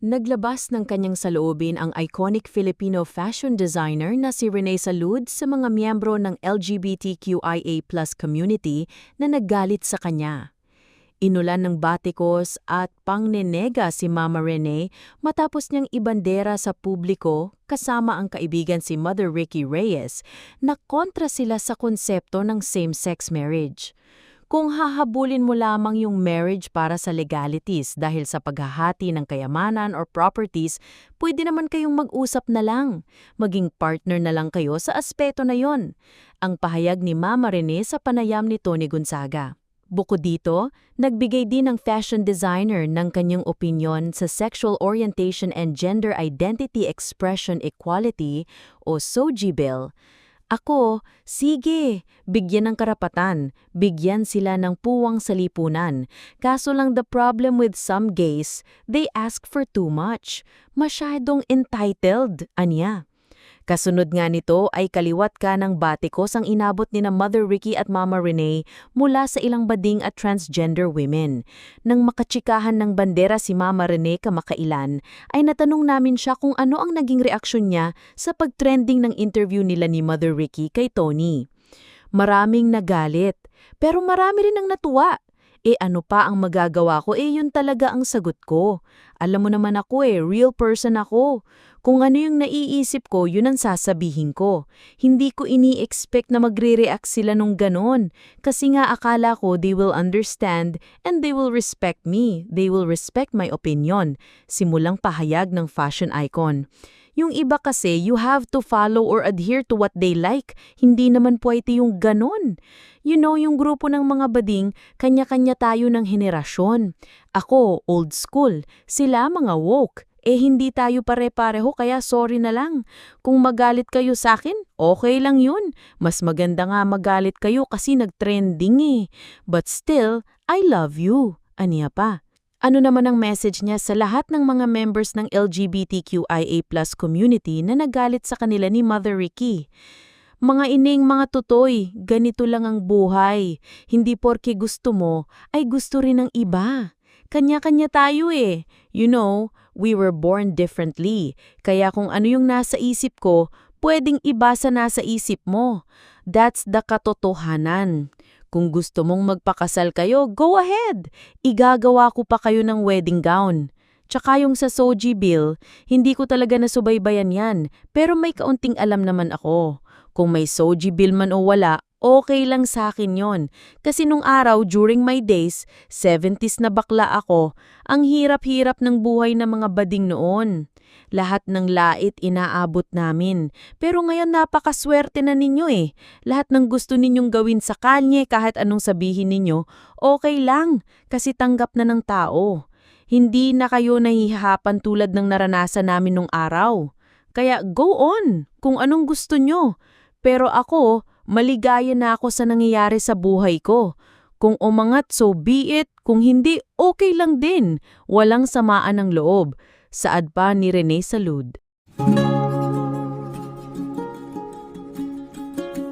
Naglabas ng kanyang saloobin ang iconic Filipino fashion designer na si Rene Salud sa mga miyembro ng LGBTQIA community na naggalit sa kanya. Inulan ng batikos at pangnenega si Mama Rene matapos niyang ibandera sa publiko kasama ang kaibigan si Mother Ricky Reyes na kontra sila sa konsepto ng same-sex marriage. Kung hahabulin mo lamang yung marriage para sa legalities dahil sa paghahati ng kayamanan or properties, pwede naman kayong mag-usap na lang. Maging partner na lang kayo sa aspeto na yon. Ang pahayag ni Mama Rene sa panayam ni Tony Gonzaga. Bukod dito, nagbigay din ng fashion designer ng kanyang opinyon sa Sexual Orientation and Gender Identity Expression Equality o SOGI Bill. Ako, sige, bigyan ng karapatan, bigyan sila ng puwang sa lipunan. Kaso lang the problem with some gays, they ask for too much. Masyadong entitled, anya. Kasunod nga nito ay kaliwat ka ng batikos ang inabot ni na Mother Ricky at Mama Renee mula sa ilang bading at transgender women. Nang makatsikahan ng bandera si Mama Renee kamakailan, ay natanong namin siya kung ano ang naging reaksyon niya sa pagtrending ng interview nila ni Mother Ricky kay Tony. Maraming nagalit, pero marami rin ang natuwa. E ano pa ang magagawa ko? E yun talaga ang sagot ko. Alam mo naman ako eh, real person ako. Kung ano yung naiisip ko, yun ang sasabihin ko. Hindi ko ini-expect na magre-react sila nung ganon. Kasi nga akala ko they will understand and they will respect me. They will respect my opinion. Simulang pahayag ng fashion icon. Yung iba kasi, you have to follow or adhere to what they like. Hindi naman pwede yung ganon. You know, yung grupo ng mga bading, kanya-kanya tayo ng henerasyon. Ako, old school. Sila mga woke. Eh hindi tayo pare-pareho kaya sorry na lang. Kung magalit kayo sa akin, okay lang yun. Mas maganda nga magalit kayo kasi nag-trending eh. But still, I love you. Aniya pa. Ano naman ang message niya sa lahat ng mga members ng LGBTQIA community na nagalit sa kanila ni Mother Ricky? Mga ining mga tutoy, ganito lang ang buhay. Hindi porke gusto mo, ay gusto rin ng iba. Kanya-kanya tayo eh. You know, we were born differently. Kaya kung ano yung nasa isip ko, pwedeng iba sa nasa isip mo. That's the katotohanan. Kung gusto mong magpakasal kayo, go ahead. Igagawa ko pa kayo ng wedding gown. Tsaka yung sa Soji Bill, hindi ko talaga nasubaybayan yan, pero may kaunting alam naman ako. Kung may Soji Bill man o wala, okay lang sa akin yon. Kasi nung araw, during my days, 70s na bakla ako, ang hirap-hirap ng buhay ng mga bading noon. Lahat ng lait inaabot namin. Pero ngayon napakaswerte na ninyo eh. Lahat ng gusto ninyong gawin sa kalye kahit anong sabihin ninyo, okay lang kasi tanggap na ng tao. Hindi na kayo nahihapan tulad ng naranasan namin nung araw. Kaya go on kung anong gusto nyo. Pero ako, maligaya na ako sa nangyayari sa buhay ko. Kung umangat, so be it. Kung hindi, okay lang din. Walang samaan ng loob. Saad pa ni Rene Salud.